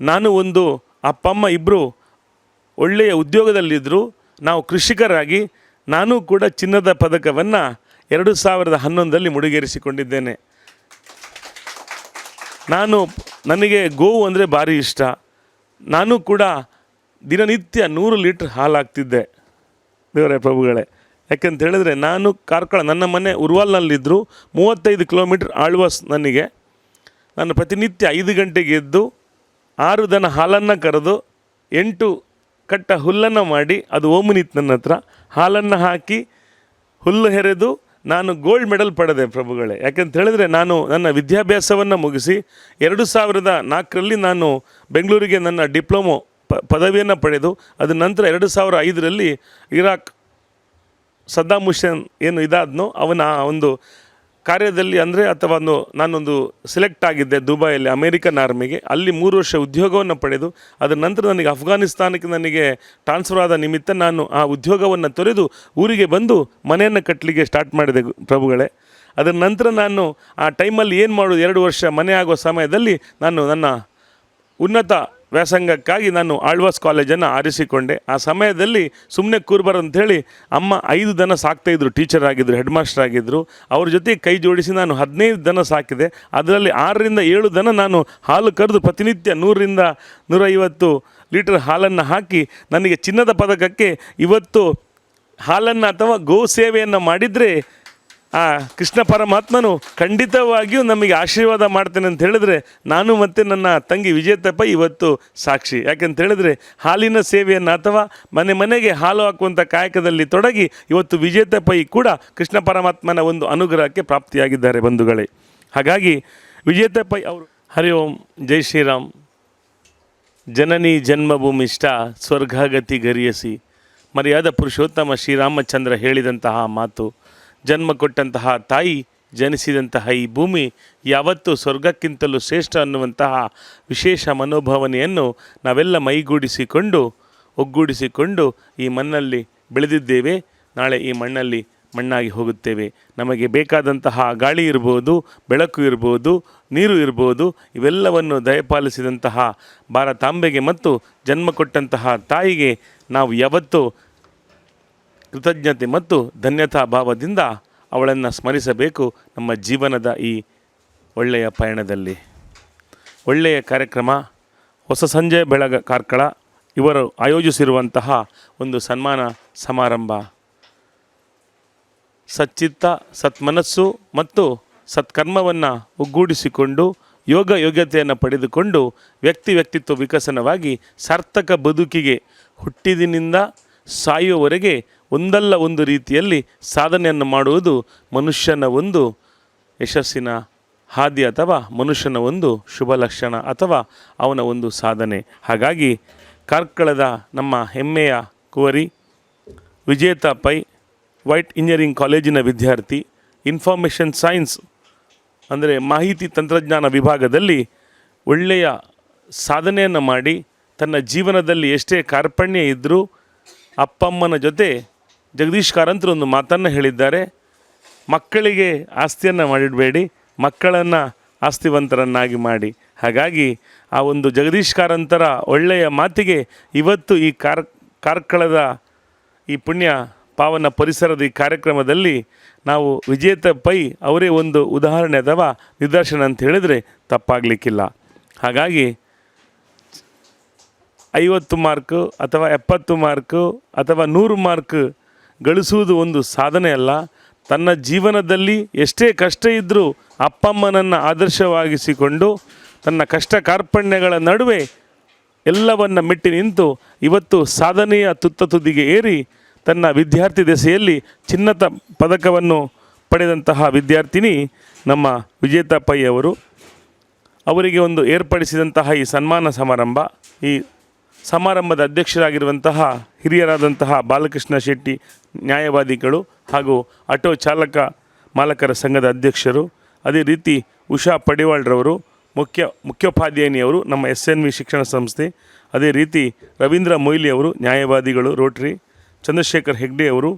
ನಾನು ಒಂದು ಅಪ್ಪಮ್ಮ ಇಬ್ಬರು ಒಳ್ಳೆಯ ಉದ್ಯೋಗದಲ್ಲಿದ್ದರು ನಾವು ಕೃಷಿಕರಾಗಿ ನಾನು ಕೂಡ ಚಿನ್ನದ ಪದಕವನ್ನು ಎರಡು ಸಾವಿರದ ಹನ್ನೊಂದರಲ್ಲಿ ಮುಡಿಗೇರಿಸಿಕೊಂಡಿದ್ದೇನೆ. ನಾನು ನನಗೆ ಗೋವು ಅಂದರೆ ಭಾರಿ ಇಷ್ಟ. ನಾನು ಕೂಡ ದಿನನಿತ್ಯ ನೂರು ಲೀಟ್ರ್ ಹಾಲು ಹಾಕ್ತಿದ್ದೆ ದೇವರೇ ಪ್ರಭುಗಳೇ, ಯಾಕೆಂತ ಹೇಳಿದ್ರೆ ನಾನು ಕಾರ್ಕಳ ನನ್ನ ಮನೆ ಉರ್ವಾಲ್ನಲ್ಲಿದ್ದರು ಮೂವತ್ತೈದು ಕಿಲೋಮೀಟ್ರ್ ಆಳ್ವಾಸ್ ನನಗೆ. ನಾನು ಪ್ರತಿನಿತ್ಯ ಐದು ಗಂಟೆಗೆ ಎದ್ದು ಆರು ದನ ಹಾಲನ್ನು ಕರೆದು ಎಂಟು ಕಟ್ಟ ಹುಲ್ಲನ್ನು ಮಾಡಿ, ಅದು ಓಮುನಿತ್ ನನ್ನ ಹತ್ರ, ಹಾಲನ್ನು ಹಾಕಿ ಹುಲ್ಲು ಹೆರೆದು ನಾನು ಗೋಲ್ಡ್ ಮೆಡಲ್ ಪಡೆದೆ ಪ್ರಭುಗಳೇ. ಯಾಕೆಂತ ಹೇಳಿದ್ರೆ ನಾನು ನನ್ನ ವಿದ್ಯಾಭ್ಯಾಸವನ್ನು ಮುಗಿಸಿ ಎರಡು ಸಾವಿರದ ನಾಲ್ಕರಲ್ಲಿ ನಾನು ಬೆಂಗಳೂರಿಗೆ ನನ್ನ ಡಿಪ್ಲೊಮೊ ಪ, ಪದವಿಯನ್ನು ಪಡೆದು, ಅದ ನಂತರ ಎರಡು ಸಾವಿರ ಐದರಲ್ಲಿ ಇರಾಕ್ ಸದ್ದಾಮ್ ಹುಸೇನ್ ಏನು ಇದಾದ್ನೋ, ಅವನ ಒಂದು ಕಾರ್ಯದಲ್ಲಿ ಅಂದರೆ ಅಥವಾ ಒಂದು ನಾನೊಂದು ಸೆಲೆಕ್ಟ್ ಆಗಿದ್ದೆ ದುಬೈಯಲ್ಲಿ ಅಮೇರಿಕನ್ ಆರ್ಮಿಗೆ ಅಲ್ಲಿ ಮೂರು ವರ್ಷ ಉದ್ಯೋಗವನ್ನು ಪಡೆದು, ಅದರ ನಂತರ ನನಗೆ ಅಫ್ಘಾನಿಸ್ತಾನಕ್ಕೆ ನನಗೆ ಟ್ರಾನ್ಸ್ಫರ್ ಆದ ನಿಮಿತ್ತ ನಾನು ಆ ಉದ್ಯೋಗವನ್ನು ತೊರೆದು ಊರಿಗೆ ಬಂದು ಮನೆಯನ್ನು ಕಟ್ಟಲಿಕ್ಕೆ ಸ್ಟಾರ್ಟ್ ಮಾಡಿದೆ ಪ್ರಭುಗಳೇ. ಅದರ ನಂತರ ನಾನು ಆ ಟೈಮಲ್ಲಿ ಏನು ಮಾಡೋದು, ಎರಡು ವರ್ಷ ಮನೆ ಆಗೋ ಸಮಯದಲ್ಲಿ ನಾನು ನನ್ನ ಉನ್ನತ ವ್ಯಾಸಂಗಕ್ಕಾಗಿ ನಾನು ಆಳ್ವಾಸ್ ಕಾಲೇಜನ್ನು ಆರಿಸಿಕೊಂಡೆ. ಆ ಸಮಯದಲ್ಲಿ ಸುಮ್ಮನೆ ಕೂರ್ಬಾರ್ದು ಅಂಥೇಳಿ ಅಮ್ಮ ಐದು ದನ ಸಾಕ್ತಾಯಿದ್ರು ಟೀಚರ್ ಆಗಿದ್ದರು ಹೆಡ್ ಮಾಸ್ಟರ್ ಆಗಿದ್ದರು ಅವ್ರ ಜೊತೆ ಕೈ ಜೋಡಿಸಿ ನಾನು ಹದಿನೈದು ದನ ಸಾಕಿದೆ. ಅದರಲ್ಲಿ ಆರರಿಂದ ಏಳು ದನ ನಾನು ಹಾಲು ಕರೆದು ಪ್ರತಿನಿತ್ಯ ನೂರರಿಂದ ನೂರೈವತ್ತು ಲೀಟರ್ ಹಾಲನ್ನು ಹಾಕಿ ನನಗೆ ಚಿನ್ನದ ಪದಕಕ್ಕೆ ಇವತ್ತು ಹಾಲನ್ನು ಅಥವಾ ಗೋ ಸೇವೆಯನ್ನು ಮಾಡಿದರೆ ಆ, ಕೃಷ್ಣ ಪರಮಾತ್ಮನು ಖಂಡಿತವಾಗಿಯೂ ನಮಗೆ ಆಶೀರ್ವಾದ ಮಾಡ್ತೇನೆ ಅಂತ ಹೇಳಿದ್ರೆ ನಾನು ಮತ್ತು ನನ್ನ ತಂಗಿ ವಿಜೇತಪ್ಪ ಇವತ್ತು ಸಾಕ್ಷಿ. ಯಾಕಂತ ಹೇಳಿದ್ರೆ ಹಾಲಿನ ಸೇವೆಯನ್ನು ಅಥವಾ ಮನೆ ಮನೆಗೆ ಹಾಲು ಹಾಕುವಂಥ ಕಾಯಕದಲ್ಲಿ ತೊಡಗಿ ಇವತ್ತು ವಿಜೇತಪ್ಪ ಕೂಡ ಕೃಷ್ಣ ಪರಮಾತ್ಮನ ಒಂದು ಅನುಗ್ರಹಕ್ಕೆ ಪ್ರಾಪ್ತಿಯಾಗಿದ್ದಾರೆ ಬಂಧುಗಳೇ. ಹಾಗಾಗಿ ವಿಜೇತಪ್ಪ ಅವರು ಹರಿ ಓಂ, ಜೈ ಶ್ರೀರಾಮ್. ಜನನಿ ಜನ್ಮಭೂಮಿಷ್ಟ ಸ್ವರ್ಗಾಗತಿ ಗರಿಯಸಿ. ಮರ್ಯಾದ ಪುರುಷೋತ್ತಮ ಶ್ರೀರಾಮಚಂದ್ರ ಹೇಳಿದಂತಹ ಮಾತು. ಜನ್ಮ ಕೊಟ್ಟಂತಹ ತಾಯಿ ಜನಿಸಿದಂತಹ ಈ ಭೂಮಿ ಯಾವತ್ತೂ ಸ್ವರ್ಗಕ್ಕಿಂತಲೂ ಶ್ರೇಷ್ಠ ಅನ್ನುವಂತಹ ವಿಶೇಷ ಮನೋಭಾವನೆಯನ್ನು ನಾವೆಲ್ಲ ಮೈಗೂಡಿಸಿಕೊಂಡು, ಒಗ್ಗೂಡಿಸಿಕೊಂಡು ಈ ಮಣ್ಣಲ್ಲಿ ಬೆಳೆದಿದ್ದೇವೆ. ನಾಳೆ ಈ ಮಣ್ಣಲ್ಲಿ ಮಣ್ಣಾಗಿ ಹೋಗುತ್ತೇವೆ. ನಮಗೆ ಬೇಕಾದಂತಹ ಗಾಳಿ ಇರ್ಬೋದು, ಬೆಳಕು ಇರ್ಬೋದು, ನೀರು ಇರ್ಬೋದು, ಇವೆಲ್ಲವನ್ನು ದಯಪಾಲಿಸಿದಂತಹ ಭಾರತಾಂಬೆಗೆ ಮತ್ತು ಜನ್ಮ ಕೊಟ್ಟಂತಹ ತಾಯಿಗೆ ನಾವು ಯಾವತ್ತೂ ಕೃತಜ್ಞತೆ ಮತ್ತು ಧನ್ಯತಾ ಭಾವದಿಂದ ಅವಳನ್ನು ಸ್ಮರಿಸಬೇಕು ನಮ್ಮ ಜೀವನದ ಈ ಒಳ್ಳೆಯ ಪಯಣದಲ್ಲಿ. ಒಳ್ಳೆಯ ಕಾರ್ಯಕ್ರಮ, ಹೊಸ ಸಂಜೆ ಬೆಳಗ ಕಾರ್ಕಳ, ಇವರು ಆಯೋಜಿಸಿರುವಂತಹ ಒಂದು ಸನ್ಮಾನ ಸಮಾರಂಭ. ಸಚ್ಚಿತ್ತ, ಸತ್ಮನಸ್ಸು ಮತ್ತು ಸತ್ಕರ್ಮವನ್ನು ಒಗ್ಗೂಡಿಸಿಕೊಂಡು, ಯೋಗ ಯೋಗ್ಯತೆಯನ್ನು ಪಡೆದುಕೊಂಡು ವ್ಯಕ್ತಿ ವ್ಯಕ್ತಿತ್ವ ವಿಕಸನವಾಗಿ ಸಾರ್ಥಕ ಬದುಕಿಗೆ ಹುಟ್ಟಿದಿನಿಂದ ಸಾಯುವವರೆಗೆ ಒಂದಲ್ಲ ಒಂದು ರೀತಿಯಲ್ಲಿ ಸಾಧನೆಯನ್ನು ಮಾಡುವುದು ಮನುಷ್ಯನ ಒಂದು ಯಶಸ್ಸಿನ ಹಾದಿ ಅಥವಾ ಮನುಷ್ಯನ ಒಂದು ಶುಭ ಲಕ್ಷಣ ಅಥವಾ ಅವನ ಒಂದು ಸಾಧನೆ. ಹಾಗಾಗಿ ಕಾರ್ಕಳದ ನಮ್ಮ ಹೆಮ್ಮೆಯ ಕುವರಿ ವಿಜೇತ ಪೈ ವೈಟ್ ಇಂಜಿನಿಯರಿಂಗ್ ಕಾಲೇಜಿನ ವಿದ್ಯಾರ್ಥಿ, ಇನ್ಫಾರ್ಮೇಷನ್ ಸೈನ್ಸ್ ಅಂದರೆ ಮಾಹಿತಿ ತಂತ್ರಜ್ಞಾನ ವಿಭಾಗದಲ್ಲಿ ಒಳ್ಳೆಯ ಸಾಧನೆಯನ್ನು ಮಾಡಿ ತನ್ನ ಜೀವನದಲ್ಲಿ ಎಷ್ಟೇ ಕಾರ್ಪಣ್ಯ ಇದ್ದರೂ ಅಪ್ಪಮ್ಮನ ಜೊತೆ ಜಗದೀಶ್ ಕಾರಂತರು ಒಂದು ಮಾತನ್ನು ಹೇಳಿದ್ದಾರೆ, ಮಕ್ಕಳಿಗೆ ಆಸ್ತಿಯನ್ನು ಮಾಡಿಡಬೇಡಿ, ಮಕ್ಕಳನ್ನು ಆಸ್ತಿವಂತರನ್ನಾಗಿ ಮಾಡಿ. ಹಾಗಾಗಿ ಆ ಒಂದು ಜಗದೀಶ್ ಕಾರಂತರ ಒಳ್ಳೆಯ ಮಾತಿಗೆ ಇವತ್ತು ಈ ಕಾರ್, ಕಾರ್ಕಳದ ಈ ಪುಣ್ಯ ಪಾವನ ಪರಿಸರದ ಈ ಕಾರ್ಯಕ್ರಮದಲ್ಲಿ ನಾವು ವಿಜೇತ ಪೈ ಅವರೇ ಒಂದು ಉದಾಹರಣೆ ಅಥವಾ ನಿದರ್ಶನ ಅಂತ ಹೇಳಿದರೆ ತಪ್ಪಾಗಲಿಕ್ಕಿಲ್ಲ. ಹಾಗಾಗಿ ಐವತ್ತು ಮಾರ್ಕು ಅಥವಾ ಎಪ್ಪತ್ತು ಮಾರ್ಕು ಅಥವಾ ನೂರು ಮಾರ್ಕ್ ಗಳಿಸುವುದು ಒಂದು ಸಾಧನೆ ಅಲ್ಲ. ತನ್ನ ಜೀವನದಲ್ಲಿ ಎಷ್ಟೇ ಕಷ್ಟ ಇದ್ದರೂ ಅಪ್ಪಮ್ಮನನ್ನು ಆದರ್ಶವಾಗಿಸಿಕೊಂಡು ತನ್ನ ಕಷ್ಟ ಕಾರ್ಪಣ್ಯಗಳ ನಡುವೆ ಎಲ್ಲವನ್ನು ಮೆಟ್ಟಿ ನಿಂತು ಇವತ್ತು ಸಾಧನೆಯ ತುತ್ತ ತುದಿಗೆ ಏರಿ ತನ್ನ ವಿದ್ಯಾರ್ಥಿ ದೆಸೆಯಲ್ಲಿ ಚಿನ್ನದ ಪದಕವನ್ನು ಪಡೆದಂತಹ ವಿದ್ಯಾರ್ಥಿನಿ ನಮ್ಮ ವಿಜೇತಾ ಪೈ ಅವರು. ಅವರಿಗೆ ಒಂದು ಏರ್ಪಡಿಸಿದಂತಹ ಈ ಸನ್ಮಾನ ಸಮಾರಂಭ, ಈ ಸಮಾರಂಭದ ಅಧ್ಯಕ್ಷರಾಗಿರುವಂತಹ ಹಿರಿಯರಾದಂತಹ ಬಾಲಕೃಷ್ಣ ಶೆಟ್ಟಿ, ನ್ಯಾಯವಾದಿಗಳು ಹಾಗೂ ಆಟೋ ಚಾಲಕ ಮಾಲಕರ ಸಂಘದ ಅಧ್ಯಕ್ಷರು, ಅದೇ ರೀತಿ ಉಷಾ ಪಡಿವಾಳ್ರವರು, ಮುಖ್ಯ ಮುಖ್ಯೋಪಾಧ್ಯಾಯಿನಿಯವರು ನಮ್ಮ ಎಸ್ ಎನ್ ವಿ ಶಿಕ್ಷಣ ಸಂಸ್ಥೆ, ಅದೇ ರೀತಿ ರವೀಂದ್ರ ಮೊಯ್ಲಿ ಅವರು, ನ್ಯಾಯವಾದಿಗಳು, ರೋಟ್ರಿ, ಚಂದ್ರಶೇಖರ್ ಹೆಗ್ಡೆ ಅವರು,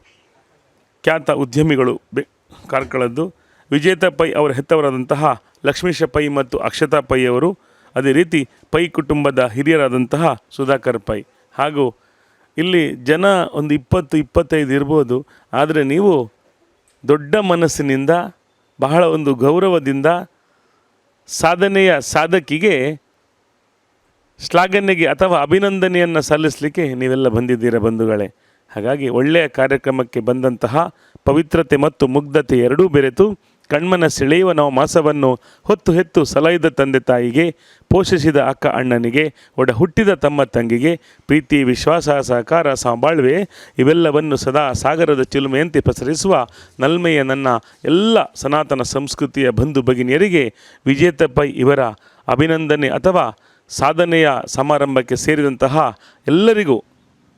ಖ್ಯಾತ ಉದ್ಯಮಿಗಳು ಬೆ ಕಾರ್ಕಳದ್ದು, ವಿಜೇತ ಪೈ ಅವರ ಹೆತ್ತವರಾದಂತಹ ಲಕ್ಷ್ಮೀಶ ಪೈ ಮತ್ತು ಅಕ್ಷತಾ ಪೈ ಅವರು ಅದೇ ರೀತಿ ಪೈ ಕುಟುಂಬದ ಹಿರಿಯರಾದಂತಹ ಸುಧಾಕರ್ ಪೈ. ಹಾಗೂ ಇಲ್ಲಿ ಜನ ಒಂದು ಇಪ್ಪತ್ತು, ಇಪ್ಪತ್ತೈದು ಇರ್ಬೋದು. ಆದರೆ ನೀವು ದೊಡ್ಡ ಮನಸ್ಸಿನಿಂದ, ಬಹಳ ಒಂದು ಗೌರವದಿಂದ, ಸಾಧನೆಯ ಸಾಧಕಿಗೆ ಶ್ಲಾಘನೆಗೆ ಅಥವಾ ಅಭಿನಂದನೆಯನ್ನು ಸಲ್ಲಿಸಲಿಕ್ಕೆ ನೀವೆಲ್ಲ ಬಂದಿದ್ದೀರ ಬಂಧುಗಳೇ? ಹಾಗಾಗಿ ಒಳ್ಳೆಯ ಕಾರ್ಯಕ್ರಮಕ್ಕೆ ಬಂದಂತಹ ಪವಿತ್ರತೆ ಮತ್ತು ಮುಗ್ಧತೆ ಎರಡೂ ಬೆರೆತು ಕಣ್ಮನ ಸೆಳೆಯುವ ನಾವು ಮಾಸವನ್ನು ಹೊತ್ತು ಹೆತ್ತು ಸಲಹಿದ ತಂದೆ ತಾಯಿಗೆ ಪೋಷಿಸಿದ ಅಕ್ಕ ಅಣ್ಣನಿಗೆ, ಒಡ ಹುಟ್ಟಿದ ತಮ್ಮ ತಂಗಿಗೆ, ಪ್ರೀತಿ, ವಿಶ್ವಾಸ, ಸಹಕಾರ, ಸಾಂಬಾಳ್ವೆ, ಇವೆಲ್ಲವನ್ನು ಸದಾ ಸಾಗರದ ಚಿಲುಮೆಯಂತೆ ಪಸರಿಸುವ ನಲ್ಮೆಯ ನನ್ನ ಎಲ್ಲ ಸನಾತನ ಸಂಸ್ಕೃತಿಯ ಬಂಧು ಭಗಿನಿಯರಿಗೆ ವಿಜೇತ ಇವರ ಅಭಿನಂದನೆ ಅಥವಾ ಸಾಧನೆಯ ಸಮಾರಂಭಕ್ಕೆ ಸೇರಿದಂತಹ ಎಲ್ಲರಿಗೂ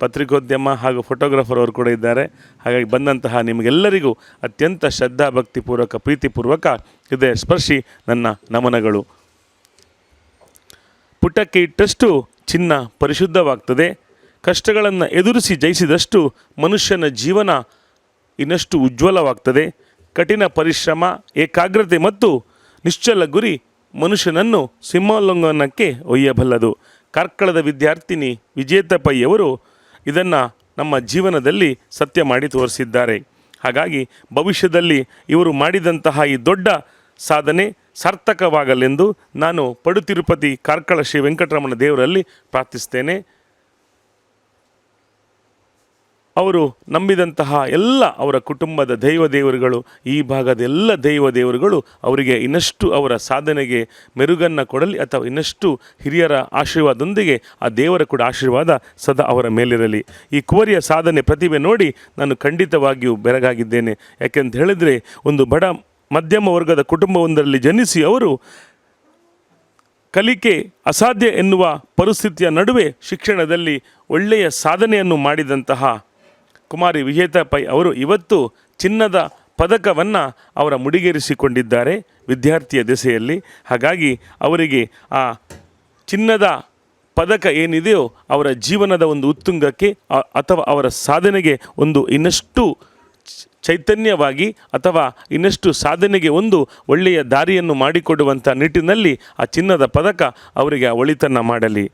ಪತ್ರಿಕೋದ್ಯಮ ಹಾಗೂ ಫೋಟೋಗ್ರಾಫರ್ ಅವರು ಕೂಡ ಇದ್ದಾರೆ. ಹಾಗಾಗಿ ಬಂದಂತಹ ನಿಮಗೆಲ್ಲರಿಗೂ ಅತ್ಯಂತ ಶ್ರದ್ಧಾ ಭಕ್ತಿಪೂರ್ವಕ ಪ್ರೀತಿಪೂರ್ವಕ ಹೃದಯ ಸ್ಪರ್ಶಿ ನನ್ನ ನಮನಗಳು. ಪುಟಕ್ಕೆ ಇಟ್ಟಷ್ಟು ಚಿನ್ನ ಪರಿಶುದ್ಧವಾಗ್ತದೆ. ಕಷ್ಟಗಳನ್ನು ಎದುರಿಸಿ ಜಯಿಸಿದಷ್ಟು ಮನುಷ್ಯನ ಜೀವನ ಇನ್ನಷ್ಟು ಉಜ್ವಲವಾಗ್ತದೆ. ಕಠಿಣ ಪರಿಶ್ರಮ, ಏಕಾಗ್ರತೆ ಮತ್ತು ನಿಶ್ಚಲ ಗುರಿ ಮನುಷ್ಯನನ್ನು ಸಿಂಹೋಲ್ಲಂಘನಕ್ಕೆ ಒಯ್ಯಬಲ್ಲದು. ಕಾರ್ಕಳದ ವಿದ್ಯಾರ್ಥಿನಿ ವಿಜೇತ ಪೈಯವರು ಇದನ್ನು ನಮ್ಮ ಜೀವನದಲ್ಲಿ ಸತ್ಯ ಮಾಡಿ ತೋರಿಸಿದ್ದಾರೆ. ಹಾಗಾಗಿ ಭವಿಷ್ಯದಲ್ಲಿ ಇವರು ಮಾಡಿದಂತಹ ಈ ದೊಡ್ಡ ಸಾಧನೆ ಸಾರ್ಥಕವಾಗಲೆಂದು ನಾನು ಪಡು ತಿರುಪತಿ ಕಾರ್ಕಳ ಶ್ರೀ ವೆಂಕಟರಮಣ ದೇವರಲ್ಲಿ ಪ್ರಾರ್ಥಿಸ್ತೇನೆ. ಅವರು ನಂಬಿದಂತಹ ಎಲ್ಲ ಅವರ ಕುಟುಂಬದ ದೈವ ದೇವರುಗಳು, ಈ ಭಾಗದ ಎಲ್ಲ ದೈವ ದೇವರುಗಳು ಅವರಿಗೆ ಇನ್ನಷ್ಟು ಅವರ ಸಾಧನೆಗೆ ಮೆರುಗನ್ನು ಕೊಡಲಿ ಅಥವಾ ಇನ್ನಷ್ಟು ಹಿರಿಯರ ಆಶೀರ್ವಾದದೊಂದಿಗೆ ಆ ದೇವರ ಕೂಡ ಆಶೀರ್ವಾದ ಸದಾ ಅವರ ಮೇಲಿರಲಿ. ಈ ಕುವರಿಯ ಸಾಧನೆ ಪ್ರತಿಭೆ ನೋಡಿ ನಾನು ಖಂಡಿತವಾಗಿಯೂ ಬೆರಗಾಗಿದ್ದೇನೆ. ಯಾಕೆಂತ ಹೇಳಿದರೆ ಒಂದು ಬಡ ಮಧ್ಯಮ ವರ್ಗದ ಕುಟುಂಬವೊಂದರಲ್ಲಿ ಜನಿಸಿ ಅವರು ಕಲಿಕೆ ಅಸಾಧ್ಯ ಎನ್ನುವ ಪರಿಸ್ಥಿತಿಯ ನಡುವೆ ಶಿಕ್ಷಣದಲ್ಲಿ ಒಳ್ಳೆಯ ಸಾಧನೆಯನ್ನು ಮಾಡಿದಂತಹ ಕುಮಾರಿ ವಿಜೇತಾ ಪೈ ಅವರು ಇವತ್ತು ಚಿನ್ನದ ಪದಕವನ್ನು ಅವರ ಮುಡಿಗೇರಿಸಿಕೊಂಡಿದ್ದಾರೆ ವಿದ್ಯಾರ್ಥಿಯ ದೆಸೆಯಲ್ಲಿ. ಹಾಗಾಗಿ ಅವರಿಗೆ ಆ ಚಿನ್ನದ ಪದಕ ಏನಿದೆಯೋ ಅವರ ಜೀವನದ ಒಂದು ಉತ್ತುಂಗಕ್ಕೆ ಅಥವಾ ಅವರ ಸಾಧನೆಗೆ ಒಂದು ಇನ್ನಷ್ಟು ಚೈತನ್ಯವಾಗಿ ಅಥವಾ ಇನ್ನಷ್ಟು ಸಾಧನೆಗೆ ಒಂದು ಒಳ್ಳೆಯ ದಾರಿಯನ್ನು ಮಾಡಿಕೊಡುವಂಥ ನಿಟ್ಟಿನಲ್ಲಿ ಆ ಚಿನ್ನದ ಪದಕ ಅವರಿಗೆ ಒಳಿತನ್ನು ಮಾಡಲಿ.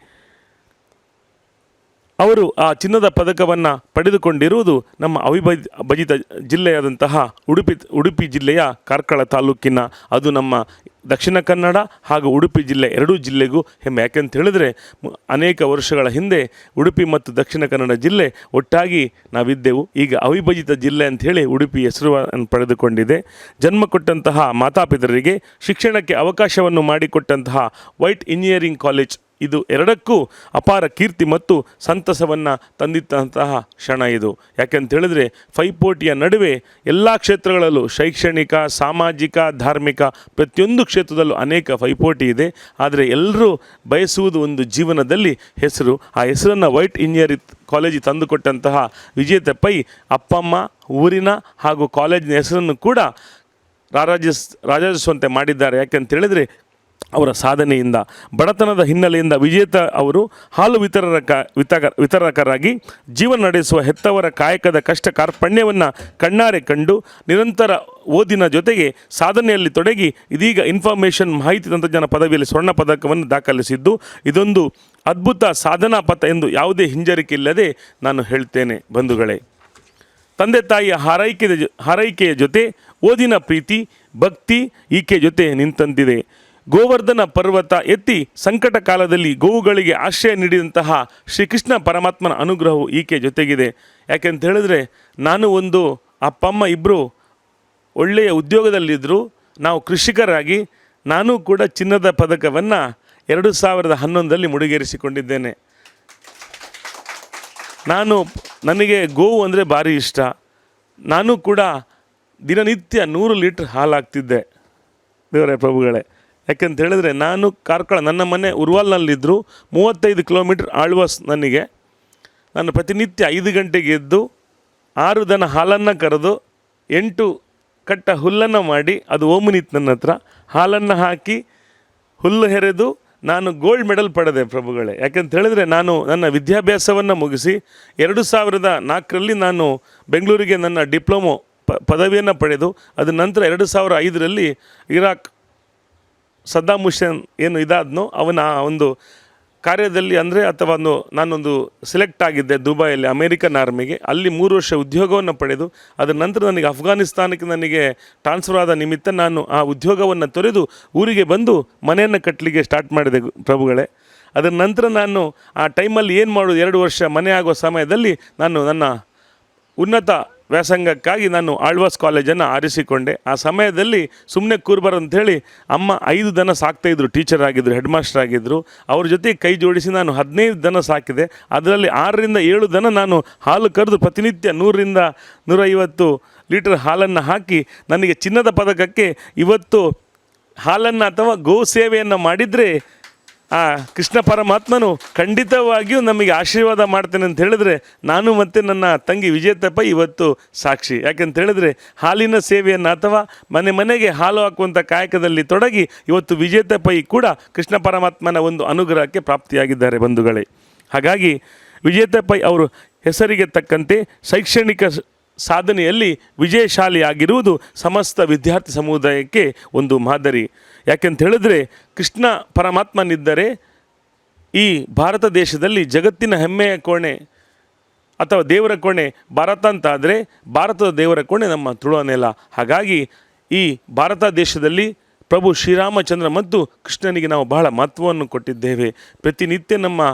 ಅವರು ಆ ಚಿನ್ನದ ಪದಕವನ್ನು ಪಡೆದುಕೊಂಡಿರುವುದು ನಮ್ಮ ಅವಿಭಜಿತ ಜಿಲ್ಲೆಯಾದಂತಹ ಉಡುಪಿ ಉಡುಪಿ ಜಿಲ್ಲೆಯ ಕಾರ್ಕಳ ತಾಲೂಕಿನ, ಅದು ನಮ್ಮ ದಕ್ಷಿಣ ಕನ್ನಡ ಹಾಗೂ ಉಡುಪಿ ಜಿಲ್ಲೆ ಎರಡೂ ಜಿಲ್ಲೆಗೂ ಹೆಮ್ಮೆ. ಯಾಕೆಂತ ಹೇಳಿದ್ರೆ ಅನೇಕ ವರ್ಷಗಳ ಹಿಂದೆ ಉಡುಪಿ ಮತ್ತು ದಕ್ಷಿಣ ಕನ್ನಡ ಜಿಲ್ಲೆ ಒಟ್ಟಾಗಿ ನಾವಿದ್ದೆವು. ಈಗ ಅವಿಭಜಿತ ಜಿಲ್ಲೆ ಅಂಥೇಳಿ ಉಡುಪಿ ಹೆಸರುವನ್ನು ಪಡೆದುಕೊಂಡಿದೆ. ಜನ್ಮ ಕೊಟ್ಟಂತಹ ಮಾತಾಪಿತರಿಗೆ ಶಿಕ್ಷಣಕ್ಕೆ ಅವಕಾಶವನ್ನು ಮಾಡಿಕೊಟ್ಟಂತಹ ವೈಟ್ ಇಂಜಿನಿಯರಿಂಗ್ ಕಾಲೇಜ್ ಇದು ಎರಡಕ್ಕೂ ಅಪಾರ ಕೀರ್ತಿ ಮತ್ತು ಸಂತಸವನ್ನು ತಂದಿದ್ದಂತಹ ಕ್ಷಣ ಇದು. ಯಾಕೆಂತ ಹೇಳಿದ್ರೆ ಪೈಪೋಟಿಯ ನಡುವೆ ಎಲ್ಲ ಕ್ಷೇತ್ರಗಳಲ್ಲೂ ಶೈಕ್ಷಣಿಕ, ಸಾಮಾಜಿಕ, ಧಾರ್ಮಿಕ ಪ್ರತಿಯೊಂದು ಕ್ಷೇತ್ರದಲ್ಲೂ ಅನೇಕ ಪೈಪೋಟಿ ಇದೆ. ಆದರೆ ಎಲ್ಲರೂ ಬಯಸುವುದು ಒಂದು ಜೀವನದಲ್ಲಿ ಹೆಸರು. ಆ ಹೆಸರನ್ನು ವೈಟ್ ಇಂಜಿನಿಯರಿಂಗ್ ಕಾಲೇಜಿಗೆ ತಂದುಕೊಟ್ಟಂತಹ ವಿಜೇತ ಪೈ ಅಪ್ಪಮ್ಮ, ಊರಿನ ಹಾಗೂ ಕಾಲೇಜಿನ ಹೆಸರನ್ನು ಕೂಡ ರಾರಾಜಿಸ್ ರಾಜಾಜಿಸುವಂತೆ ಮಾಡಿದ್ದಾರೆ. ಯಾಕೆಂತ ಹೇಳಿದರೆ ಅವರ ಸಾಧನೆಯಿಂದ, ಬಡತನದ ಹಿನ್ನೆಲೆಯಿಂದ ವಿಜೇತ ಅವರು ಹಾಲು ವಿತರಕ ವಿತರಕರಾಗಿ ಜೀವನ ನಡೆಸುವ ಹೆತ್ತವರ ಕಾಯಕದ ಕಷ್ಟ ಕಾರ್ಪಣ್ಯವನ್ನು ಕಣ್ಣಾರೆ ಕಂಡು ನಿರಂತರ ಓದಿನ ಜೊತೆಗೆ ಸಾಧನೆಯಲ್ಲಿ ತೊಡಗಿ ಇದೀಗ ಇನ್ಫಾರ್ಮೇಷನ್ ಮಾಹಿತಿ ತಂತ್ರಜ್ಞಾನ ಪದವಿಯಲ್ಲಿ ಸ್ವರ್ಣ ಪದಕವನ್ನು ದಾಖಲಿಸಿದ್ದು, ಇದೊಂದು ಅದ್ಭುತ ಸಾಧನಾ ಪಥ ಎಂದು ಯಾವುದೇ ಹಿಂಜರಿಕೆ ಇಲ್ಲದೆ ನಾನು ಹೇಳ್ತೇನೆ ಬಂಧುಗಳೇ. ತಂದೆ ತಾಯಿಯ ಹಾರೈಕೆಯ ಹಾರೈಕೆಯ ಜೊತೆ ಓದಿನ ಪ್ರೀತಿ, ಭಕ್ತಿ ಈಕೆ ಜೊತೆ ನಿಂತಂತಿದೆ. ಗೋವರ್ಧನ ಪರ್ವತ ಎತ್ತಿ ಸಂಕಟ ಕಾಲದಲ್ಲಿ ಗೋವುಗಳಿಗೆ ಆಶ್ರಯ ನೀಡಿದಂತಹ ಶ್ರೀಕೃಷ್ಣ ಪರಮಾತ್ಮನ ಅನುಗ್ರಹವು ಈಕೆ ಜೊತೆಗಿದೆ. ಯಾಕೆಂತ ಹೇಳಿದ್ರೆ, ನಾನು ಒಂದು, ಅಪ್ಪಮ್ಮ ಇಬ್ಬರು ಒಳ್ಳೆಯ ಉದ್ಯೋಗದಲ್ಲಿದ್ದರು ನಾವು ಕೃಷಿಕರಾಗಿ, ನಾನು ಕೂಡ ಚಿನ್ನದ ಪದಕವನ್ನು ಎರಡು ಸಾವಿರದ ಹನ್ನೊಂದರಲ್ಲಿ ಮುಡಿಗೇರಿಸಿಕೊಂಡಿದ್ದೇನೆ. ನಾನು, ನನಗೆ ಗೋವು ಅಂದರೆ ಭಾರಿ ಇಷ್ಟ. ನಾನು ಕೂಡ ದಿನನಿತ್ಯ ನೂರು ಲೀಟ್ರ್ ಹಾಲಾಗ್ತಿದ್ದೆ. ದೇವರೇ ಪ್ರಭುಗಳೇ. ಯಾಕೆಂತ ಹೇಳಿದ್ರೆ ನಾನು ಕಾರ್ಕಳ ನನ್ನ ಮನೆ ಉರ್ವಾಲ್ನಲ್ಲಿದ್ದರು ಮೂವತ್ತೈದು ಕಿಲೋಮೀಟ್ರ್ ಆಳ್ವಾಸ್ ನನಗೆ. ನಾನು ಪ್ರತಿನಿತ್ಯ ಐದು ಗಂಟೆಗೆ ಎದ್ದು ಆರು ದನ ಹಾಲನ್ನು ಕರೆದು ಎಂಟು ಕಟ್ಟ ಹುಲ್ಲನ್ನು ಮಾಡಿ ಅದು ಓಮುನಿತ್ ನನ್ನ ಹತ್ರ ಹಾಲನ್ನು ಹಾಕಿ ಹುಲ್ಲು ಹೆರೆದು ನಾನು ಗೋಲ್ಡ್ ಮೆಡಲ್ ಪಡೆದೆ ಪ್ರಭುಗಳೇ. ಯಾಕಂತ ಹೇಳಿದ್ರೆ ನಾನು ನನ್ನ ವಿದ್ಯಾಭ್ಯಾಸವನ್ನು ಮುಗಿಸಿ ಎರಡು ಸಾವಿರದ ನಾಲ್ಕರಲ್ಲಿ ನಾನು ಬೆಂಗಳೂರಿಗೆ ನನ್ನ ಡಿಪ್ಲೊಮೊ ಪದವಿಯನ್ನು ಪಡೆದು ಅದ ನಂತರ ಎರಡು ಸಾವಿರ ಐದರಲ್ಲಿ ಇರಾಕ್ ಸದ್ದಾಂ ಹುಸೇನ್ ಏನು ಇದಾದ್ನೋ ಅವನ ಒಂದು ಕಾರ್ಯದಲ್ಲಿ ಅಂದರೆ ಅಥವಾ ಒಂದು ನಾನೊಂದು ಸೆಲೆಕ್ಟ್ ಆಗಿದ್ದೆ ದುಬೈಯಲ್ಲಿ ಅಮೇರಿಕನ್ ಆರ್ಮಿಗೆ ಅಲ್ಲಿ ಮೂರು ವರ್ಷ ಉದ್ಯೋಗವನ್ನು ಪಡೆದು, ಅದರ ನಂತರ ನನಗೆ ಅಫ್ಘಾನಿಸ್ತಾನಕ್ಕೆ ನನಗೆ ಟ್ರಾನ್ಸ್ಫರ್ ಆದ ನಿಮಿತ್ತ ನಾನು ಆ ಉದ್ಯೋಗವನ್ನು ತೊರೆದು ಊರಿಗೆ ಬಂದು ಮನೆಯನ್ನು ಕಟ್ಟಲಿಕ್ಕೆ ಸ್ಟಾರ್ಟ್ ಮಾಡಿದೆ ಪ್ರಭುಗಳೇ. ಅದರ ನಂತರ ನಾನು ಆ ಟೈಮಲ್ಲಿ ಏನು ಮಾಡೋದು, ಎರಡು ವರ್ಷ ಮನೆ ಆಗುವ ಸಮಯದಲ್ಲಿ ನಾನು ನನ್ನ ಉನ್ನತ ವ್ಯಾಸಂಗಕ್ಕಾಗಿ ನಾನು ಆಳ್ವಾಸ್ ಕಾಲೇಜನ್ನು ಆರಿಸಿಕೊಂಡೆ. ಆ ಸಮಯದಲ್ಲಿ ಸುಮ್ಮನೆ ಕೂರ್ಬಾರ ಅಂಥೇಳಿ ಅಮ್ಮ ಐದು ದನ ಸಾಕ್ತಾಯಿದ್ರು ಟೀಚರ್ ಆಗಿದ್ದರು ಹೆಡ್ ಮಾಸ್ಟರ್ ಆಗಿದ್ದರು ಅವ್ರ ಜೊತೆ ಕೈ ಜೋಡಿಸಿ ನಾನು ಹದಿನೈದು ದನ ಸಾಕಿದೆ. ಅದರಲ್ಲಿ ಆರರಿಂದ ಏಳು ದನ ನಾನು ಹಾಲು ಕರೆದು ಪ್ರತಿನಿತ್ಯ ನೂರರಿಂದ ನೂರೈವತ್ತು ಲೀಟರ್ ಹಾಲನ್ನು ಹಾಕಿ ನನಗೆ ಚಿನ್ನದ ಪದಕಕ್ಕೆ ಇವತ್ತು ಹಾಲನ್ನು ಅಥವಾ ಗೋ ಸೇವೆಯನ್ನು ಮಾಡಿದರೆ ಆ, ಕೃಷ್ಣ ಪರಮಾತ್ಮನು ಖಂಡಿತವಾಗಿಯೂ ನಮಗೆ ಆಶೀರ್ವಾದ ಮಾಡ್ತೇನೆ ಅಂತ ಹೇಳಿದ್ರೆ ನಾನು ಮತ್ತು ನನ್ನ ತಂಗಿ ವಿಜೇತಪ್ಪ ಇವತ್ತು ಸಾಕ್ಷಿ. ಯಾಕಂತ ಹೇಳಿದ್ರೆ ಹಾಲಿನ ಸೇವೆಯನ್ನು ಅಥವಾ ಮನೆ ಮನೆಗೆ ಹಾಲು ಹಾಕುವಂಥ ಕಾಯಕದಲ್ಲಿ ತೊಡಗಿ ಇವತ್ತು ವಿಜೇತಪ್ಪ ಕೂಡ ಕೃಷ್ಣ ಪರಮಾತ್ಮನ ಒಂದು ಅನುಗ್ರಹಕ್ಕೆ ಪ್ರಾಪ್ತಿಯಾಗಿದ್ದಾರೆ ಬಂಧುಗಳೇ. ಹಾಗಾಗಿ ವಿಜೇತಪ್ಪ ಅವರು ಹೆಸರಿಗೆ ತಕ್ಕಂತೆ ಶೈಕ್ಷಣಿಕ ಸಾಧನೆಯಲ್ಲಿ ವಿಜಯಶಾಲಿಯಾಗಿರುವುದು ಸಮಸ್ತ ವಿದ್ಯಾರ್ಥಿ ಸಮುದಾಯಕ್ಕೆ ಒಂದು ಮಾದರಿ. ಯಾಕೆಂತ ಹೇಳಿದ್ರೆ ಕೃಷ್ಣ ಪರಮಾತ್ಮನಿದ್ದರೆ ಈ ಭಾರತ ದೇಶದಲ್ಲಿ ಜಗತ್ತಿನ ಹೆಮ್ಮೆಯ ಕೋಣೆ ಅಥವಾ ದೇವರ ಕೋಣೆ ಭಾರತ ಅಂತ ಆದರೆ ಭಾರತದ ದೇವರ ಕೋಣೆ ನಮ್ಮ ತುಳು ನೆಲ ಹಾಗಾಗಿ ಈ ಭಾರತ ದೇಶದಲ್ಲಿ ಪ್ರಭು ಶ್ರೀರಾಮಚಂದ್ರ ಮತ್ತು ಕೃಷ್ಣನಿಗೆ ನಾವು ಬಹಳ ಮಹತ್ವವನ್ನು ಕೊಟ್ಟಿದ್ದೇವೆ. ಪ್ರತಿನಿತ್ಯ ನಮ್ಮ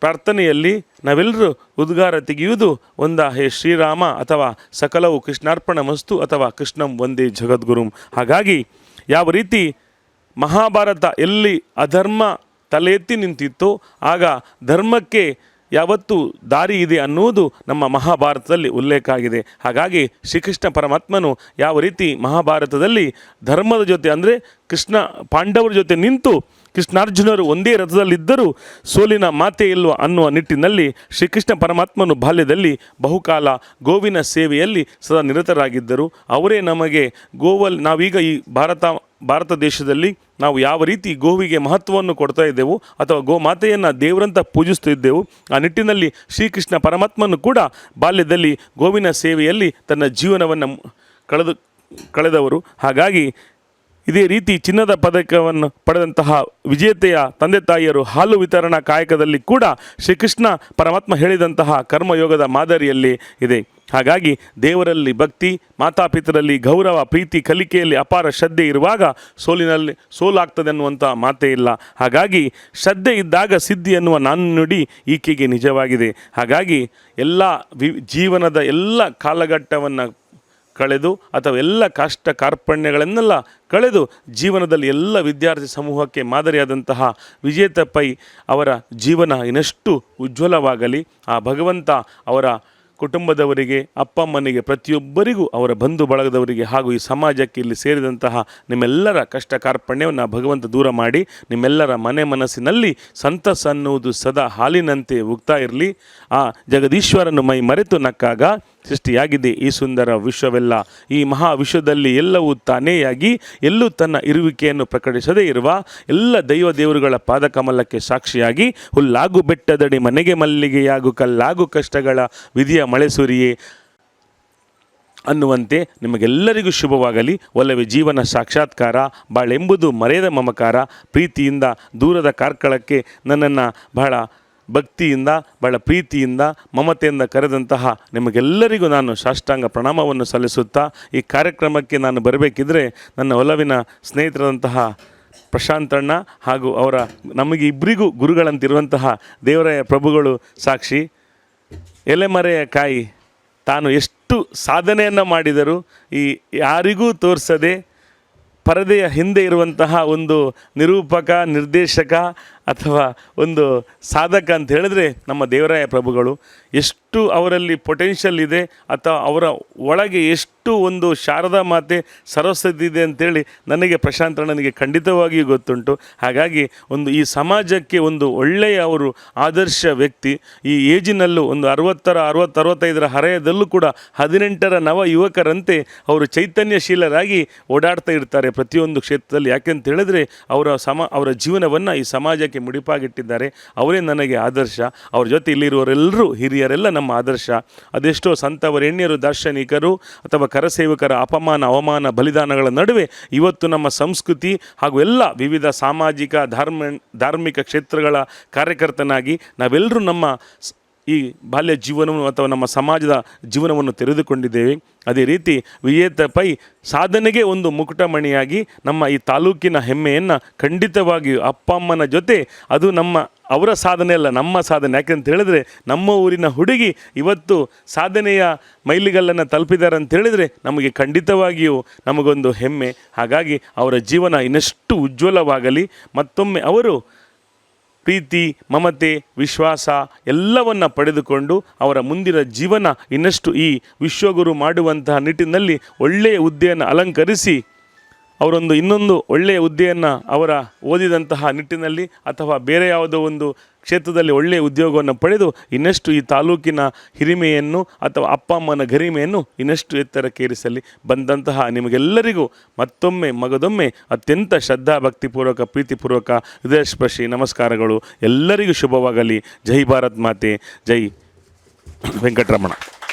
ಪ್ರಾರ್ಥನೆಯಲ್ಲಿ ನಾವೆಲ್ಲರೂ ಉದ್ಗಾರ ತೆಗೆಯುವುದು ಒಂದ ಹೇ ಶ್ರೀರಾಮ ಅಥವಾ ಸಕಲವು ಕೃಷ್ಣಾರ್ಪಣ ಮಸ್ತು ಅಥವಾ ಕೃಷ್ಣಂ ಒಂದೇ ಜಗದ್ಗುರುಂ. ಹಾಗಾಗಿ ಯಾವ ರೀತಿ ಮಹಾಭಾರತ ಎಲ್ಲಿ ಅಧರ್ಮ ತಲೆ ಎತ್ತಿ ನಿಂತಿತ್ತು ಆಗ ಧರ್ಮಕ್ಕೆ ಯಾವತ್ತು ದಾರಿ ಇದೆ ಅನ್ನುವುದು ನಮ್ಮ ಮಹಾಭಾರತದಲ್ಲಿ ಉಲ್ಲೇಖ ಆಗಿದೆ. ಹಾಗಾಗಿ ಶ್ರೀಕೃಷ್ಣ ಪರಮಾತ್ಮನು ಯಾವ ರೀತಿ ಮಹಾಭಾರತದಲ್ಲಿ ಧರ್ಮದ ಜೊತೆ ಅಂದರೆ ಕೃಷ್ಣ ಪಾಂಡವರ ಜೊತೆ ನಿಂತು ಕೃಷ್ಣಾರ್ಜುನರು ಒಂದೇ ರಥದಲ್ಲಿದ್ದರೂ ಸೋಲಿನ ಮಾತೆ ಇಲ್ವ ಅನ್ನುವ ನಿಟ್ಟಿನಲ್ಲಿ ಶ್ರೀಕೃಷ್ಣ ಪರಮಾತ್ಮನು ಬಾಲ್ಯದಲ್ಲಿ ಬಹುಕಾಲ ಗೋವಿನ ಸೇವೆಯಲ್ಲಿ ಸದಾ ನಿರತರಾಗಿದ್ದರು. ಅವರೇ ನಮಗೆ ಗೋವಲ್, ನಾವೀಗ ಈ ಭಾರತ ಭಾರತ ದೇಶದಲ್ಲಿ ನಾವು ಯಾವ ರೀತಿ ಗೋವಿಗೆ ಮಹತ್ವವನ್ನು ಕೊಡ್ತಾ ಇದ್ದೆವು ಅಥವಾ ಗೋಮಾತೆಯನ್ನು ದೇವರಂತ ಪೂಜಿಸ್ತಿದ್ದೆವು, ಆ ನಿಟ್ಟಿನಲ್ಲಿ ಶ್ರೀಕೃಷ್ಣ ಪರಮಾತ್ಮನು ಕೂಡ ಬಾಲ್ಯದಲ್ಲಿ ಗೋವಿನ ಸೇವೆಯಲ್ಲಿ ತನ್ನ ಜೀವನವನ್ನು ಕಳೆದು, ಕಳೆದವರು. ಹಾಗಾಗಿ ಇದೇ ರೀತಿ ಚಿನ್ನದ ಪದಕವನ್ನು ಪಡೆದಂತಹ ವಿಜೇತೆಯ ತಂದೆ ತಾಯಿಯರು ಹಾಲು ವಿತರಣಾ ಕಾಯಕದಲ್ಲಿ ಕೂಡ ಶ್ರೀಕೃಷ್ಣ ಪರಮಾತ್ಮ ಹೇಳಿದಂತಹ ಕರ್ಮಯೋಗದ ಮಾದರಿಯಲ್ಲಿ ಇದೆ. ಹಾಗಾಗಿ ದೇವರಲ್ಲಿ ಭಕ್ತಿ, ಮಾತಾಪಿತರಲ್ಲಿ ಗೌರವ, ಪ್ರೀತಿ, ಕಲಿಕೆಯಲ್ಲಿ ಅಪಾರ ಶ್ರದ್ಧೆ ಇರುವಾಗ ಸೋಲಿನಲ್ಲಿ ಸೋಲಾಗ್ತದೆ ಅನ್ನುವಂಥ ಮಾತೇ ಇಲ್ಲ. ಹಾಗಾಗಿ ಶ್ರದ್ಧೆ ಇದ್ದಾಗ ಸಿದ್ಧಿ ಎನ್ನುವ ನಾನು ನುಡಿ ಈಕೆಗೆ ನಿಜವಾಗಿದೆ. ಹಾಗಾಗಿ ಎಲ್ಲ ವಿ, ಜೀವನದ ಎಲ್ಲ ಕಾಲಘಟ್ಟವನ್ನು ಕಳೆದು ಅಥವಾ ಎಲ್ಲ ಕಷ್ಟ ಕಾರ್ಪಣ್ಯಗಳನ್ನೆಲ್ಲ ಕಳೆದು ಜೀವನದಲ್ಲಿ ಎಲ್ಲ ವಿದ್ಯಾರ್ಥಿ ಸಮೂಹಕ್ಕೆ ಮಾದರಿಯಾದಂತಹ ವಿಜೇತ ಪೈ ಅವರ ಜೀವನ ಇನ್ನಷ್ಟು ಉಜ್ವಲವಾಗಲಿ, ಆ ಭಗವಂತ ಅವರ ಕುಟುಂಬದವರಿಗೆ, ಅಪ್ಪ ಅಮ್ಮನಿಗೆ, ಪ್ರತಿಯೊಬ್ಬರಿಗೂ ಅವರ ಬಂಧು ಬಳಗದವರಿಗೆ ಹಾಗೂ ಈ ಸಮಾಜಕ್ಕೆ ಇಲ್ಲಿ ಸೇರಿದಂತಹ ನಿಮ್ಮೆಲ್ಲರ ಕಷ್ಟ ಕಾರ್ಪಣ್ಯವನ್ನು ಭಗವಂತ ದೂರ ಮಾಡಿ, ನಿಮ್ಮೆಲ್ಲರ ಮನೆ ಮನಸ್ಸಿನಲ್ಲಿ ಸಂತಸ ಅನ್ನುವುದು ಸದಾ ಹಾಲಿನಂತೆ ಉಗ್ತಾ ಇರಲಿ. ಆ ಜಗದೀಶ್ವರನ್ನು ಮೈ ಮರೆತು ನಕ್ಕಾಗ ಸೃಷ್ಟಿಯಾಗಿದೆ ಈ ಸುಂದರ ವಿಶ್ವವೆಲ್ಲ. ಈ ಮಹಾ ವಿಶ್ವದಲ್ಲಿ ಎಲ್ಲವೂ ತಾನೇಯಾಗಿ, ಎಲ್ಲೂ ತನ್ನ ಇರುವಿಕೆಯನ್ನು ಪ್ರಕಟಿಸದೇ ಇರುವ ಎಲ್ಲ ದೈವ ದೇವರುಗಳ ಪಾದಕಮಲಕ್ಕೆ ಸಾಕ್ಷಿಯಾಗಿ, ಹುಲ್ಲಾಗು ಬೆಟ್ಟದಡಿ ಮನೆಗೆ ಮಲ್ಲಿಗೆಯಾಗು ಕಲ್ಲಾಗು ಕಷ್ಟಗಳ ವಿಧಿಯ ಮಳೆ ಸುರಿಯೇ ಅನ್ನುವಂತೆ ನಿಮಗೆಲ್ಲರಿಗೂ ಶುಭವಾಗಲಿ. ಒಲವೆ ಜೀವನ ಸಾಕ್ಷಾತ್ಕಾರ, ಬಾಳೆಂಬುದು ಮರೆಯದ ಮಮಕಾರ, ಪ್ರೀತಿಯಿಂದ ದೂರದ ಕಾರ್ಕಳಕ್ಕೆ ನನ್ನನ್ನು ಬಹಳ ಭಕ್ತಿಯಿಂದ, ಬಹಳ ಪ್ರೀತಿಯಿಂದ, ಮಮತೆಯಿಂದ ಕರೆದಂತಹ ನಿಮಗೆಲ್ಲರಿಗೂ ನಾನು ಸಾಷ್ಟಾಂಗ ಪ್ರಣಾಮವನ್ನು ಸಲ್ಲಿಸುತ್ತಾ, ಈ ಕಾರ್ಯಕ್ರಮಕ್ಕೆ ನಾನು ಬರಬೇಕಿದ್ರೆ ನನ್ನ ಒಲವಿನ ಸ್ನೇಹಿತರಾದಂತಹ ಪ್ರಶಾಂತಣ್ಣ ಹಾಗೂ ಅವರ ನಮಗೆ ಇಬ್ಬರಿಗೂ ಗುರುಗಳಂತಿರುವಂತಹ ದೇವರಾಯ ಪ್ರಭುಗಳು ಸಾಕ್ಷಿ. ಎಲೆಮರೆಯ ಕಾಯಿ, ತಾನು ಎಷ್ಟು ಸಾಧನೆಯನ್ನು ಮಾಡಿದರೂ ಈ ಯಾರಿಗೂ ತೋರಿಸದೆ ಪರದೆಯ ಹಿಂದೆ ಇರುವಂತಹ ಒಂದು ನಿರೂಪಕ, ನಿರ್ದೇಶಕ ಅಥವಾ ಒಂದು ಸಾಧಕ ಅಂತ ಹೇಳಿದ್ರೆ ನಮ್ಮ ದೇವರಾಯ ಪ್ರಭುಗಳು. ಎಷ್ಟು ಅವರಲ್ಲಿ ಪೊಟೆನ್ಷಿಯಲ್ ಇದೆ, ಅಥವಾ ಅವರ ಒಳಗೆ ಎಷ್ಟು ಒಂದು ಶಾರದಾ ಮಾತೆ, ಸರಸ್ವತಿ ಇದೆ ಅಂತೇಳಿ ನನಗೆ ಪ್ರಶಾಂತ ನನಗೆ ಖಂಡಿತವಾಗಿಯೂ ಗೊತ್ತುಂಟು. ಹಾಗಾಗಿ ಒಂದು ಈ ಸಮಾಜಕ್ಕೆ ಒಂದು ಒಳ್ಳೆಯ ಅವರು ಆದರ್ಶ ವ್ಯಕ್ತಿ, ಈ ಏಜಿನಲ್ಲೂ ಒಂದು ಅರವತ್ತರ ಅರವತ್ತು ಅರವತ್ತೈದರ ಹರೆಯದಲ್ಲೂ ಕೂಡ ಹದಿನೆಂಟರ ನವ ಯುವಕರಂತೆ ಅವರು ಚೈತನ್ಯಶೀಲರಾಗಿ ಓಡಾಡ್ತಾ ಇರ್ತಾರೆ ಪ್ರತಿಯೊಂದು ಕ್ಷೇತ್ರದಲ್ಲಿ. ಯಾಕೆಂತ ಹೇಳಿದ್ರೆ ಅವರ ಸಮ, ಅವರ ಜೀವನವನ್ನು ಈ ಸಮಾಜಕ್ಕೆ ಜೀವನಕ್ಕೆ ಮುಡಿಪಾಗಿಟ್ಟಿದ್ದಾರೆ. ಅವರೇ ನನಗೆ ಆದರ್ಶ. ಅವ್ರ ಜೊತೆ ಇಲ್ಲಿರುವವರೆಲ್ಲರೂ ಹಿರಿಯರೆಲ್ಲ ನಮ್ಮ ಆದರ್ಶ. ಅದೆಷ್ಟೋ ಸಂತವರೆಣ್ಯರು ದಾರ್ಶನಿಕರು ಅಥವಾ ಕರಸೇವಕರ ಅಪಮಾನ, ಅವಮಾನ, ಬಲಿದಾನಗಳ ನಡುವೆ ಇವತ್ತು ನಮ್ಮ ಸಂಸ್ಕೃತಿ ಹಾಗೂ ಎಲ್ಲ ವಿವಿಧ ಸಾಮಾಜಿಕ, ಧಾರ್ಮ, ಧಾರ್ಮಿಕ ಕ್ಷೇತ್ರಗಳ ಕಾರ್ಯಕರ್ತನಾಗಿ ನಾವೆಲ್ಲರೂ ನಮ್ಮ ಈ ಬಾಲ್ಯ ಜೀವನವನ್ನು ಅಥವಾ ನಮ್ಮ ಸಮಾಜದ ಜೀವನವನ್ನು ತೆರೆದುಕೊಂಡಿದ್ದೇವೆ. ಅದೇ ರೀತಿ ವಿಜೇತ ಪೈ ಸಾಧನೆಗೆ ಒಂದು ಮುಕುಟಮಣಿಯಾಗಿ ನಮ್ಮ ಈ ತಾಲೂಕಿನ ಹೆಮ್ಮೆಯನ್ನು ಖಂಡಿತವಾಗಿಯೂ ಅಪ್ಪ ಅಮ್ಮನ ಜೊತೆ ಅದು ನಮ್ಮ ಅವರ ಸಾಧನೆ ಅಲ್ಲ, ನಮ್ಮ ಸಾಧನೆ. ಯಾಕೆಂತ ಹೇಳಿದ್ರೆ ನಮ್ಮ ಊರಿನ ಹುಡುಗಿ ಇವತ್ತು ಸಾಧನೆಯ ಮೈಲಿಗಲ್ಲನ್ನು ತಲುಪಿದ್ದಾರೆ ಅಂತ ಹೇಳಿದರೆ ನಮಗೆ ಖಂಡಿತವಾಗಿಯೂ ನಮಗೊಂದು ಹೆಮ್ಮೆ. ಹಾಗಾಗಿ ಅವರ ಜೀವನ ಇನ್ನಷ್ಟು ಉಜ್ವಲವಾಗಲಿ. ಮತ್ತೊಮ್ಮೆ ಅವರು ಪ್ರೀತಿ, ಮಮತೆ, ವಿಶ್ವಾಸ ಎಲ್ಲವನ್ನು ಪಡೆದುಕೊಂಡು ಅವರ ಮುಂದಿನ ಜೀವನ ಇನ್ನಷ್ಟು ಈ ವಿಶ್ವಗುರು ಮಾಡುವಂತಹ ನಿಟ್ಟಿನಲ್ಲಿ ಒಳ್ಳೆಯ ಹುದ್ದೆಯನ್ನು ಅಲಂಕರಿಸಿ ಅವರೊಂದು ಇನ್ನೊಂದು ಒಳ್ಳೆಯ ಹುದ್ದೆಯನ್ನು ಅವರ ಓದಿದಂತಹ ನಿಟ್ಟಿನಲ್ಲಿ ಅಥವಾ ಬೇರೆ ಯಾವುದೋ ಒಂದು ಕ್ಷೇತ್ರದಲ್ಲಿ ಒಳ್ಳೆಯ ಉದ್ಯೋಗವನ್ನು ಪಡೆದು ಇನ್ನಷ್ಟು ಈ ತಾಲೂಕಿನ ಹಿರಿಮೆಯನ್ನು ಅಥವಾ ಅಪ್ಪ ಅಮ್ಮನ ಗರಿಮೆಯನ್ನು ಇನ್ನಷ್ಟು ಎತ್ತರಕ್ಕೇರಿಸಲಿ ಬಂದಂತಹ ನಿಮಗೆಲ್ಲರಿಗೂ ಮತ್ತೊಮ್ಮೆ ಮಗದೊಮ್ಮೆ ಅತ್ಯಂತ ಶ್ರದ್ಧಾ ಭಕ್ತಿಪೂರ್ವಕ ಪ್ರೀತಿಪೂರ್ವಕ ಹೃದಯಸ್ಪರ್ಶಿ ನಮಸ್ಕಾರಗಳು. ಎಲ್ಲರಿಗೂ ಶುಭವಾಗಲಿ. ಜೈ ಭಾರತ್ ಮಾತೆ. ಜೈ ವೆಂಕಟರಮಣ.